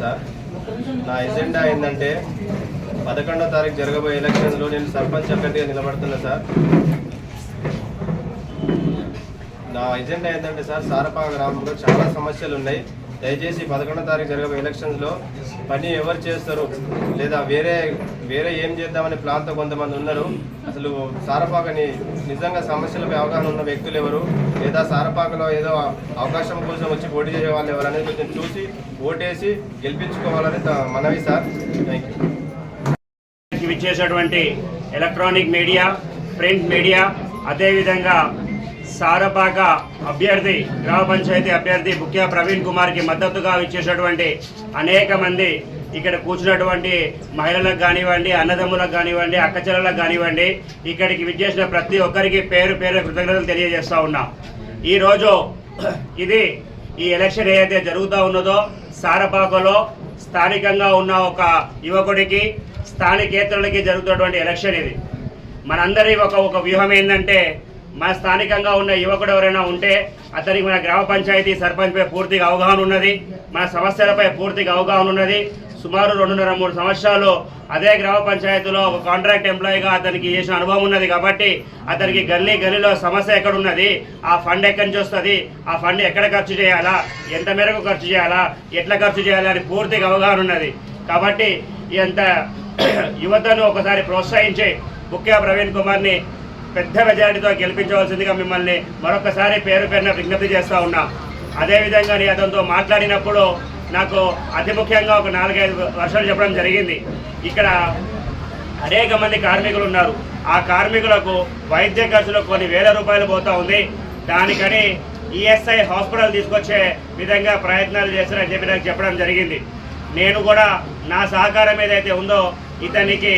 Sir. నా agenda ఏంటంటే పదకొండో తారీఖు జరగబోయే ఎలక్షన్లో నేను సర్పంచ్ అభ్యర్థిగా నిలబడుతున్నా సార్. నా ఎజెండా ఏంటంటే సార్ సారపాక గ్రామంలో చాలా సమస్యలు ఉన్నాయి దయచేసి పదకొండో తారీఖు జరగబోయే ఎలక్షన్స్లో పని ఎవరు చేస్తారు? లేదా వేరే వేరే ఏం చేద్దామనే ప్లాన్తో కొంతమంది ఉన్నారు. అసలు సారపాకని నిజంగా సమస్యలపై అవగాహన ఉన్న వ్యక్తులు ఎవరు? లేదా సారపాకలో ఏదో అవకాశం కోసం వచ్చి పోటీ చేసే వాళ్ళు ఎవరు అనేది కొంచెం చూసి ఓటేసి గెలిపించుకోవాలని మనవి sir. Thank you electronic media print media అదేవిధంగా సారపాక అభ్యర్థి గ్రామ పంచాయతీ అభ్యర్థి బుక్యా ప్రవీణ్ కుమార్కి మద్దతుగా ఇచ్చేసేటువంటి అనేక మంది ఇక్కడ కూర్చున్నటువంటి మహిళలకు కానివ్వండి అన్నదమ్ములకు కానివ్వండి అక్కచెల్లలకు కానివ్వండి ఇక్కడికి విచ్చేసిన ప్రతి ఒక్కరికి పేరు పేరు కృతజ్ఞతలు తెలియజేస్తూ ఉన్నా. ఈరోజు ఇది ఈ ఎలక్షన్ ఏదైతే జరుగుతూ ఉన్నదో సారపాకలో స్థానికంగా ఉన్న ఒక యువకుడికి స్థానికేతరులకి జరుగుతున్నటువంటి ఎలక్షన్ ఇది. మనందరి ఒక ఒక వ్యూహం ఏంటంటే మన స్థానికంగా ఉన్న యువకుడు ఎవరైనా ఉంటే అతనికి మన గ్రామ పంచాయతీ సర్పంచ్పై పూర్తిగా అవగాహన ఉన్నది మన సమస్యలపై పూర్తిగా అవగాహన ఉన్నది. సుమారు రెండున్నర మూడు సంవత్సరాలు అదే గ్రామ పంచాయతీలో ఒక కాంట్రాక్ట్ ఎంప్లాయీగా అతనికి చేసిన అనుభవం ఉన్నది కాబట్టి అతనికి గల్లీ గల్లీలో సమస్య ఎక్కడ ఉన్నది ఆ ఫండ్ ఎక్కడి నుంచి వస్తుంది ఆ ఫండ్ ఎక్కడ ఖర్చు చేయాలా ఎంత మేరకు ఖర్చు చేయాలా ఎట్లా ఖర్చు చేయాలా అని పూర్తిగా అవగాహన ఉన్నది. కాబట్టి ఎంత యువతను ఒకసారి ప్రోత్సహించి ముఖ్య ప్రవీణ్ కుమార్ని పెద్ద మెజారిటీతో గెలిపించవలసిందిగా మిమ్మల్ని మరొకసారి పేరు పేరున విజ్ఞప్తి చేస్తూ ఉన్నాం. అదేవిధంగా నేను అతనితో మాట్లాడినప్పుడు నాకు అతి ముఖ్యంగా ఒక నాలుగైదు వర్షాలు చెప్పడం జరిగింది. ఇక్కడ అనేక మంది కార్మికులు ఉన్నారు. ఆ కార్మికులకు వైద్య ఖర్చులు కొన్ని వేల రూపాయలు పోతూ ఉంది. దానికని ఈఎస్ఐ హాస్పిటల్ తీసుకొచ్చే విధంగా ప్రయత్నాలు చేస్తారని చెప్పి నాకు చెప్పడం జరిగింది. నేను కూడా నా సహకారం ఏదైతే ఉందో ఇతనికి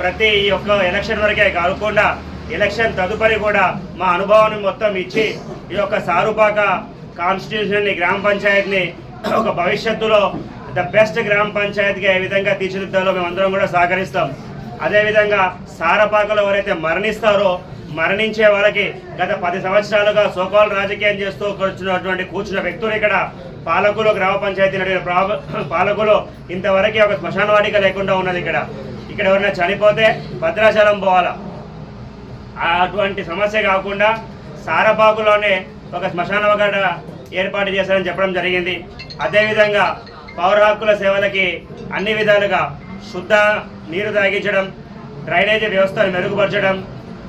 ప్రతి ఈ ఎలక్షన్ వరకే కాకుండా ఎలక్షన్ తదుపరి కూడా మా అనుభవాన్ని మొత్తం ఇచ్చి ఈ యొక్క సారుపాక కాన్స్టిట్యూషన్ని గ్రామ పంచాయత్ని ఒక భవిష్యత్తులో ద బెస్ట్ గ్రామ పంచాయత్కి ఏ విధంగా తీర్చిదిద్దాలో మేమందరం కూడా సహకరిస్తాం. అదేవిధంగా సారపాకలో ఎవరైతే మరణిస్తారో మరణించే వాళ్ళకి గత పది సంవత్సరాలుగా సోకాలు రాజకీయం చేస్తూ కూర్చున్నటువంటి కూర్చున్న వ్యక్తులు ఇక్కడ పాలకులు గ్రామ పంచాయతీ నడిపిన పాలకులు ఇంతవరకు ఒక శ్మశాన వాటిక లేకుండా ఉన్నది ఇక్కడ. ఇక్కడ ఎవరైనా చనిపోతే భద్రాచలం పోవాలా? అటువంటి సమస్య కాకుండా సారపాకులోనే ఒక శ్మశాన వాటిక ఏర్పాటు చేశారని చెప్పడం జరిగింది. అదేవిధంగా పౌర హక్కుల సేవలకి అన్ని విధాలుగా శుద్ధ నీరు తాగించడం డ్రైనేజీ వ్యవస్థను మెరుగుపరచడం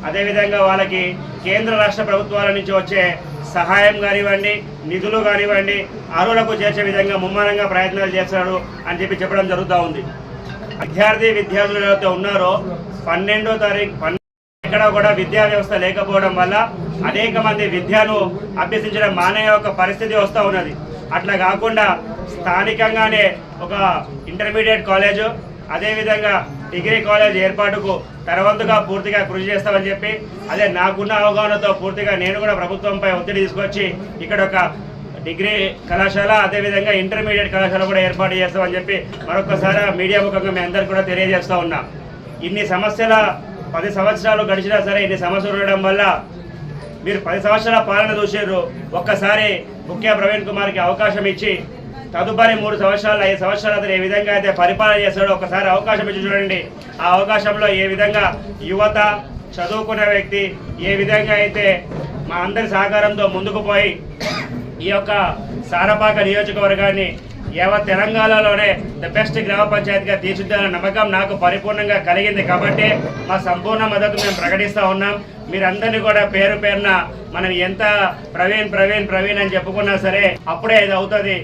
అదేవిధంగా వాళ్ళకి కేంద్ర రాష్ట్ర ప్రభుత్వాల నుంచి వచ్చే సహాయం కానివ్వండి నిధులు కానివ్వండి అరువులకు చేర్చే విధంగా ముమ్మరంగా ప్రయత్నాలు చేస్తాడు అని చెప్పి చెప్పడం జరుగుతూ ఉంది. విద్యార్థి విద్యార్థులు ఎవరైతే ఉన్నారో పన్నెండో తారీఖు పన్నెండు ఎక్కడ కూడా విద్యా వ్యవస్థ లేకపోవడం వల్ల అనేక మంది విద్యను అభ్యసించడం మానే ఒక పరిస్థితి వస్తూ ఉన్నది. అట్లా కాకుండా స్థానికంగానే ఒక ఇంటర్మీడియట్ కాలేజు అదేవిధంగా డిగ్రీ కాలేజ్ ఏర్పాటుకు తరవంతుగా పూర్తిగా కృషి చేస్తామని చెప్పి అదే నాకున్న అవగాహనతో పూర్తిగా నేను కూడా ప్రభుత్వంపై ఒత్తిడి తీసుకొచ్చి ఇక్కడ ఒక డిగ్రీ కళాశాల అదేవిధంగా ఇంటర్మీడియట్ కళాశాల కూడా ఏర్పాటు చేస్తామని చెప్పి మరొకసారి మీడియా ముఖంగా మీ అందరికీ కూడా తెలియజేస్తూ ఉన్నాం. ఇన్ని సమస్యల పది సంవత్సరాలు గడిచినా సరే ఇన్ని సమస్యలు ఉండడం వల్ల మీరు పది సంవత్సరాల పాలన చూసారు. ఒక్కసారి ముఖ్య ప్రవీణ్ కుమార్కి అవకాశం ఇచ్చి తదుపరి మూడు సంవత్సరాలు ఐదు సంవత్సరాలు అతను ఏ విధంగా అయితే పరిపాలన చేస్తాడో ఒకసారి అవకాశం ఇచ్చి చూడండి. ఆ అవకాశంలో ఏ విధంగా యువత చదువుకున్న వ్యక్తి ఏ విధంగా అయితే మా అందరి సహకారంతో ముందుకు పోయి ఈ యొక్క సారపాక నియోజకవర్గాన్ని యావత్ తెలంగాణలోనే ద బెస్ట్ గ్రామ పంచాయతీగా తీర్చిదిద్దాలన్న నమ్మకం నాకు పరిపూర్ణంగా కలిగింది కాబట్టి మా సంపూర్ణ మద్దతు మేము ప్రకటిస్తూ ఉన్నాం. మీరందరినీ కూడా పేరు పేరున మనం ఎంత ప్రవీణ్ ప్రవీణ్ ప్రవీణ్ అని చెప్పుకున్నా సరే అప్పుడే ఇది అవుతుంది.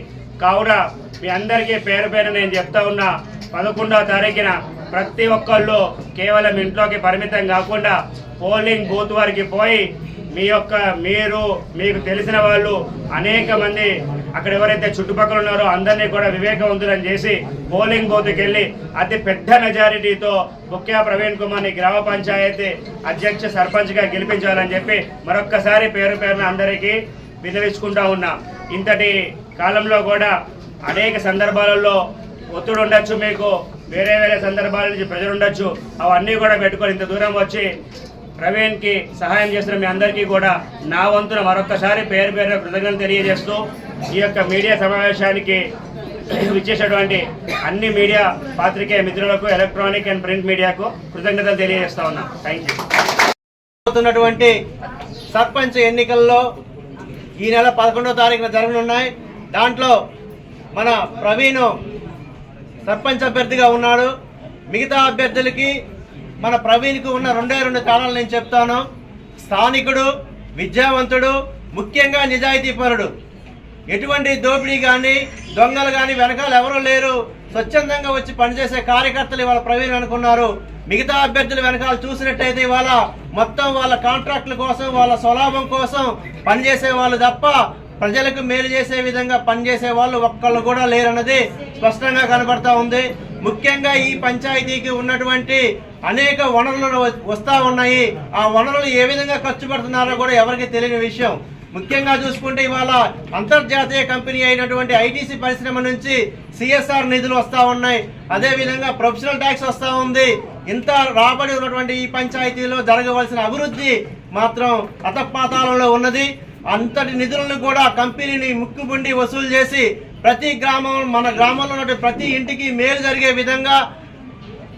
కావున మీ అందరికీ పేరు పేరు నేను చెప్తా ఉన్నా పదకొండవ తారీఖున ప్రతి ఒక్కళ్ళు కేవలం ఇంట్లోకి పరిమితం కాకుండా పోలింగ్ బూత్ వరకు పోయి మీ యొక్క మీరు మీకు తెలిసిన వాళ్ళు అనేక మంది అక్కడ ఎవరైతే చుట్టుపక్కల ఉన్నారో అందరినీ కూడా వివేకవంతులను చేసి పోలింగ్ బూత్కి వెళ్ళి అతి పెద్ద మెజారిటీతో ముఖ్య ప్రవీణ్ కుమార్ని గ్రామ పంచాయతీ అధ్యక్ష సర్పంచ్గా గెలిపించాలని చెప్పి మరొక్కసారి పేరు పేరున అందరికీ విన్నవించుకుంటా ఉన్నా. ఇంతటి కాలంలో కూడా అనేక సందర్భాలలో ఒత్తిడి ఉండొచ్చు మీకు వేరే వేరే సందర్భాల నుంచి ప్రజలు ఉండొచ్చు. అవన్నీ కూడా పెట్టుకొని ఇంత దూరం వచ్చి ప్రవీణ్కి సహాయం చేసిన మీ అందరికీ కూడా నా వంతున మరొకసారి పేరు పేరు కృతజ్ఞతలు తెలియజేస్తూ ఈ యొక్క మీడియా సమావేశానికి ఇచ్చేసేటువంటి అన్ని మీడియా పాత్రికేయ మిత్రులకు ఎలక్ట్రానిక్ అండ్ ప్రింట్ మీడియాకు కృతజ్ఞతలు తెలియజేస్తా ఉన్నాం. థ్యాంక్ యూ అవుతున్నటువంటి సర్పంచ్ ఎన్నికల్లో ఈ నెల పదకొండవ తారీఖున జరగనున్నాయి. దాంట్లో మన ప్రవీణ్ సర్పంచ్ అభ్యర్థిగా ఉన్నాడు. మిగతా అభ్యర్థులకి మన ప్రవీణ్కు ఉన్న రెండే రెండు స్థానాలు నేను చెప్తాను. స్థానికుడు విద్యావంతుడు ముఖ్యంగా నిజాయితీపరుడు. ఎటువంటి దోపిడీ కానీ దొంగలు కానీ వెనకాల ఎవరూ లేరు. స్వచ్ఛందంగా వచ్చి పనిచేసే కార్యకర్తలు ఇవాళ ప్రవీణ్ అనుకున్నారు. మిగతా అభ్యర్థులు వెనకాల చూసినట్టయితే ఇవాళ మొత్తం వాళ్ళ కాంట్రాక్టుల కోసం వాళ్ళ స్వలాభం కోసం పనిచేసే వాళ్ళు తప్ప ప్రజలకు మేలు చేసే విధంగా పనిచేసే వాళ్ళు ఒక్కళ్ళు కూడా లేరన్నది స్పష్టంగా కనబడతా ఉంది. ముఖ్యంగా ఈ పంచాయతీకి ఉన్నటువంటి అనేక వనరులు వస్తా ఉన్నాయి. ఆ వనరులు ఏ విధంగా ఖర్చు పెడుతున్నారో కూడా ఎవరికి తెలియని విషయం. ముఖ్యంగా చూసుకుంటే ఇవాళ అంతర్జాతీయ కంపెనీ అయినటువంటి ఐటీసీ పరిశ్రమ నుంచి సిఎస్ఆర్ నిధులు వస్తూ ఉన్నాయి. అదే విధంగా ప్రొఫెషనల్ ట్యాక్స్ వస్తూ ఉంది. ఇంత రాబడి ఉన్నటువంటి ఈ పంచాయతీలో జరగవలసిన అభివృద్ధి మాత్రం అతపాతాళంలో ఉన్నది. అంతటి నిధులను కూడా కంపెనీని ముక్కుబుండి వసూలు చేసి ప్రతి గ్రామం మన గ్రామంలో ఉన్నటువంటి ప్రతి ఇంటికి మేలు జరిగే విధంగా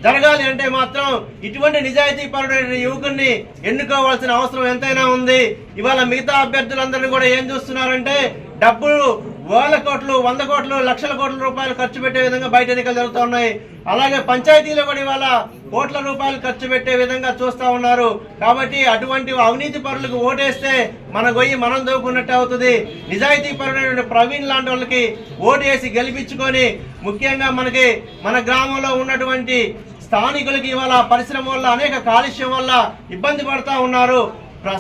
జరగాలి అంటే మాత్రం ఇటువంటి నిజాయితీ పరుడైన యువకుడిని ఎన్నుకోవాల్సిన అవసరం ఎంతైనా ఉంది. ఇవాళ మిగతా అభ్యర్థులందరినీ కూడా ఏం చూస్తున్నారంటే డబ్బులు వేల కోట్లు వంద కోట్లు లక్షల కోట్ల రూపాయలు ఖర్చు పెట్టే విధంగా బయట ఎన్నికలు జరుగుతూ ఉన్నాయి. అలాగే పంచాయతీలో కూడా ఇవాళ కోట్ల రూపాయలు ఖర్చు పెట్టే విధంగా చూస్తా ఉన్నారు. కాబట్టి అటువంటి అవినీతి పరులకు ఓటేస్తే మన గొయ్యి మనం దోకున్నట్టు అవుతుంది. నిజాయితీ పరుడైన ప్రవీణ్ లాంటి వాళ్ళకి ఓటేసి గెలిపించుకొని ముఖ్యంగా మనకి మన గ్రామంలో ఉన్నటువంటి స్థానికులకి ఇవాళ పరిశ్రమ వల్ల అనేక కాలుష్యం వల్ల ఇబ్బంది పడతా ఉన్నారు.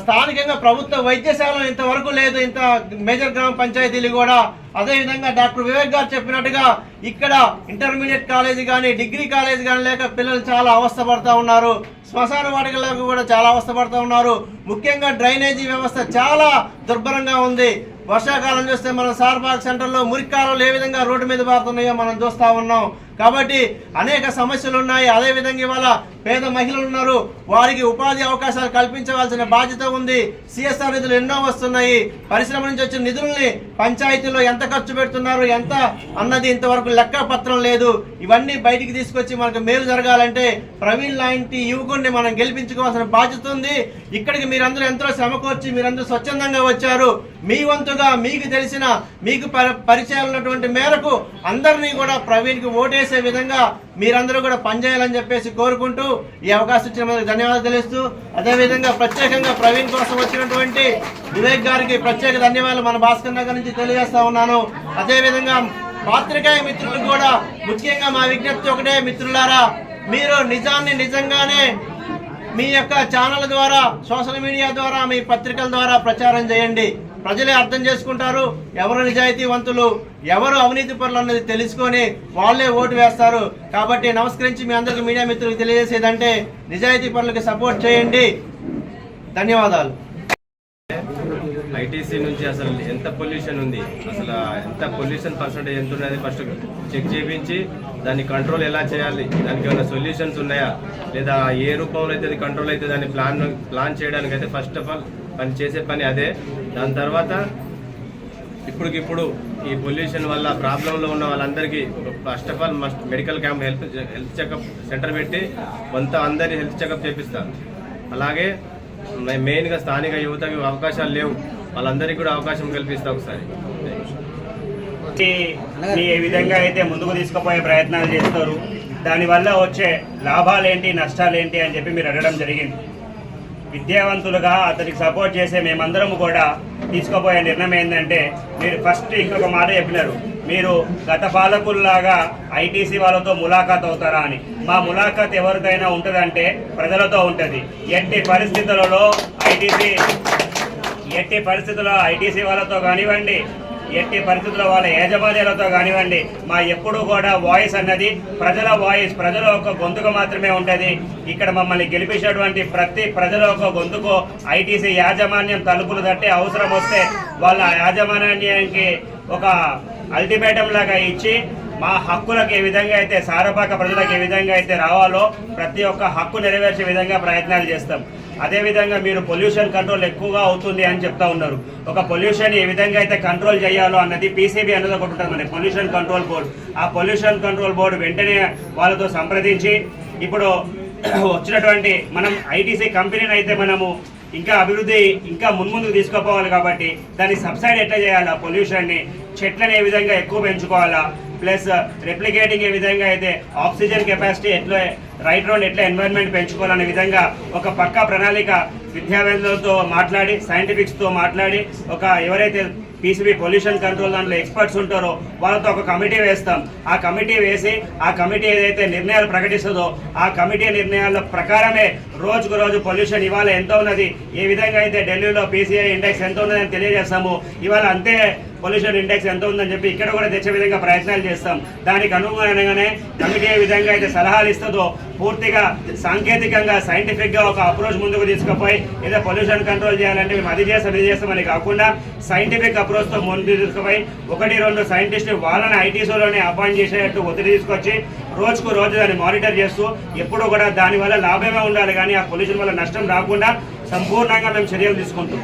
స్థానికంగా ప్రభుత్వ వైద్యశాల ఇంతవరకు లేదు. ఇంత మేజర్ గ్రామ పంచాయతీలు కూడా. అదేవిధంగా డాక్టర్ వివేక్ గారు చెప్పినట్టుగా ఇక్కడ ఇంటర్మీడియట్ కాలేజీ కానీ డిగ్రీ కాలేజీ కానీ లేక పిల్లలు చాలా అవస్థ పడతా ఉన్నారు. శ్మశాన వాటికలకు కూడా చాలా అవస్థ పడతా ఉన్నారు. ముఖ్యంగా డ్రైనేజీ వ్యవస్థ చాలా దుర్భరంగా ఉంది. వర్షాకాలం చూస్తే మనం సార్బాగ్ సెంటర్లో మురికాలు ఏ విధంగా రోడ్డు మీద పారుతున్నాయో మనం చూస్తూ ఉన్నాం. కాబట్టి అనేక సమస్యలు ఉన్నాయి. అదే విధంగా ఇవాళ పేద మహిళలు ఉన్నారు. వారికి ఉపాధి అవకాశాలు కల్పించవలసిన బాధ్యత ఉంది. సిఎస్ఆర్ నిధులు ఎన్నో వస్తున్నాయి. పరిశ్రమ నుంచి వచ్చిన నిధుల్ని పంచాయతీలో ఎంత ఖర్చు పెడుతున్నారు ఎంత అన్నది ఇంతవరకు లెక్క పత్రం లేదు. ఇవన్నీ బయటికి తీసుకొచ్చి మనకు మేలు జరగాలంటే ప్రవీణ్ లాంటి యువకుడిని మనం గెలిపించుకోవాల్సిన బాధ్యత ఉంది. ఇక్కడికి మీరందరూ ఎంతో శ్రమ కోర్చి మీరందరూ స్వచ్ఛందంగా వచ్చారు. మీ వంతుగా మీకు తెలిసిన మీకు పరి- పరిచయాలు ఉన్నటువంటి మేరకు అందరినీ కూడా ప్రవీణ్కి ఓటేసి విధంగా మీరందరూ కూడా పనిచేయాలని చెప్పేసి కోరుకుంటూ ఈ అవకాశం ఇచ్చిన మనకు ధన్యవాదాలు తెలుస్తూ అదేవిధంగా ప్రత్యేకంగా ప్రవీణ్ కోసం వచ్చినటువంటి వివేక్ గారికి ప్రత్యేక ధన్యవాదాలు మన భాస్కర్ నగర్ నుంచి తెలియజేస్తా ఉన్నాను. అదేవిధంగా పాత్రికేయ మిత్రులకు కూడా ముఖ్యంగా మా విజ్ఞప్తి ఒకటే మిత్రులారా మీరు నిజాన్ని నిజంగానే మీ యొక్క ఛానల్ ద్వారా సోషల్ మీడియా ద్వారా మీ పత్రికల ద్వారా ప్రచారం చేయండి. ప్రజలే అర్థం చేసుకుంటారు. ఎవరు నిజాయితీవంతులు ఎవరు అవినీతి పరులు అన్నది తెలుసుకొని వాళ్ళే ఓటు వేస్తారు. కాబట్టి నమస్కరించి మీ అందరికీ మీడియా మిత్రులకు తెలియజేసేదంటే నిజాయితీ పరులకు సపోర్ట్ చేయండి. ధన్యవాదాలు. ఐటీసీ నుంచి అసలు ఎంత పొల్యూషన్ ఉంది? అసలు ఎంత పొల్యూషన్ పర్సంటేజ్ ఎంత ఉన్నది ఫస్ట్ చెక్ చేయించి దాన్ని కంట్రోల్ ఎలా చేయాలి? దానికి ఏమైనా సొల్యూషన్స్ ఉన్నాయా? లేదా ఏ రూపంలో అయితే కంట్రోల్ అయితే దాన్ని ప్లాన్ ప్లాన్ చేయడానికి అయితే ఫస్ట్ ఆఫ్ ఆల్ పని చేసే పని అదే. దాని తర్వాత ఇప్పటికిప్పుడు ఈ పొల్యూషన్ వల్ల ప్రాబ్లంలో ఉన్న వాళ్ళందరికీ first of all must medical camp health health checkup centre పెట్టి కొంత అందరి హెల్త్ చెకప్ చేపిస్తారు. అలాగే మె- మెయిన్గా స్థానిక యువతకి అవకాశాలు లేవు. వాళ్ళందరికీ కూడా అవకాశం కల్పిస్తా ఒకసారి. ఏ విధంగా అయితే ముందుకు తీసుకుపోయే ప్రయత్నాలు చేస్తారు దానివల్ల వచ్చే లాభాలు ఏంటి నష్టాలు ఏంటి అని చెప్పి మీరు అడగడం జరిగింది. విద్యావంతులుగా అతనికి సపోర్ట్ చేసే మేమందరం కూడా తీసుకోబోయే నిర్ణయం ఏంటంటే మీరు ఫస్ట్ ఇంకొక మాట చెప్పినారు. మీరు గత పాలకుల్లాగా ఐటీసీ వాళ్ళతో ములాఖాత్ అవుతారా అని. మా ములాఖాత్ ఎవరికైనా ఉంటుందంటే ప్రజలతో ఉంటుంది. ఎట్టి పరిస్థితులలో ఐటీసీ ఎట్టి పరిస్థితుల్లో ఐటీసీ వాళ్ళతో కానివ్వండి ఎట్టి పరిస్థితుల్లో వాళ్ళ యాజమాన్యాలతో కానివ్వండి మా ఎప్పుడు కూడా వాయిస్ అన్నది ప్రజల వాయిస్ ప్రజల యొక్క గొంతుకు మాత్రమే ఉంటుంది. ఇక్కడ మమ్మల్ని గెలిపించేటువంటి ప్రతి ప్రజల యొక్క గొంతుకు ఐటీసీ యాజమాన్యం తలుపులు తట్టి అవసరం వస్తే వాళ్ళ యాజమాన్యానికి ఒక అల్టిమేటం లాగా ఇచ్చి మా హక్కులకు ఏ విధంగా అయితే సారపాక ప్రజలకు ఏ విధంగా అయితే రావాలో ప్రతి ఒక్క హక్కు నెరవేర్చే విధంగా ప్రయత్నాలు చేస్తాం. అదేవిధంగా మీరు పొల్యూషన్ కంట్రోల్ ఎక్కువగా అవుతుంది అని చెప్తా ఉన్నారు. ఒక పొల్యూషన్ ఏ విధంగా అయితే కంట్రోల్ చేయాలో అన్నది పీసీబీ అన్నది ఒకటి ఉంటుంది మన పొల్యూషన్ కంట్రోల్ బోర్డు ఆ పొల్యూషన్ కంట్రోల్ బోర్డు వెంటనే వాళ్ళతో సంప్రదించి ఇప్పుడు వచ్చినటువంటి మనం ఐటీసీ కంపెనీని అయితే మనము ఇంకా అభివృద్ధి ఇంకా మున్ముందుకు తీసుకుపోవాలి కాబట్టి దాన్ని సబ్సైడ్ ఎట్లా చేయాలా పొల్యూషన్ని చెట్లను ఏ విధంగా ఎక్కువ పెంచుకోవాలా ప్లస్ రెప్లికేటింగ్ ఏ విధంగా అయితే ఆక్సిజన్ కెపాసిటీ ఎట్లా రైట్ రౌండ్ ఎట్లా ఎన్వైర్న్మెంట్ పెంచుకోవాలనే విధంగా ఒక పక్కా ప్రణాళిక విద్యావేత్తలతో మాట్లాడి సైంటిఫిక్స్తో మాట్లాడి ఒక ఎవరైతే పీసీబీ పొల్యూషన్ కంట్రోల్ దాంట్లో ఎక్స్పర్ట్స్ ఉంటారో వాళ్ళతో ఒక కమిటీ వేస్తాం. ఆ కమిటీ వేసి ఆ కమిటీ ఏదైతే నిర్ణయాలు ప్రకటిస్తుందో ఆ కమిటీ నిర్ణయాల ప్రకారమే రోజుకు రోజు పొల్యూషన్ ఇవాళ ఎంత ఉన్నది ఏ విధంగా అయితే ఢిల్లీలో పీసీఐ ఇండెక్స్ ఎంత ఉన్నదని తెలియజేస్తాము ఇవాళ అంతే పొల్యూషన్ ఇండెక్స్ ఎంత ఉందని చెప్పి ఇక్కడ కూడా తెచ్చే విధంగా ప్రయత్నాలు చేస్తాం. దానికి అనుగుణంగానే కమిటీ ఏ విధంగా అయితే సలహాలు ఇస్తుందో పూర్తిగా సాంకేతికంగా సైంటిఫిక్గా ఒక అప్రోచ్ ముందుకు తీసుకుపోయి ఏదో పొల్యూషన్ కంట్రోల్ చేయాలంటే మేము అది చేస్తాం ఇది చేస్తామని కాకుండా సైంటిఫిక్ అప్రోచ్తో ముందుకు తీసుకుపోయి ఒకటి రెండు సైంటిస్ట్ వాళ్ళని ఐటీసీలోనే అపాయింట్ చేసేటట్టు ఒత్తిడి తీసుకొచ్చి రోజుకు రోజు దాన్ని మానిటర్ చేస్తూ ఎప్పుడు కూడా దానివల్ల లాభమే ఉండాలి కానీ ఆ పొల్యూషన్ వల్ల నష్టం రాకుండా సంపూర్ణంగా మేము చర్యలు తీసుకుంటాం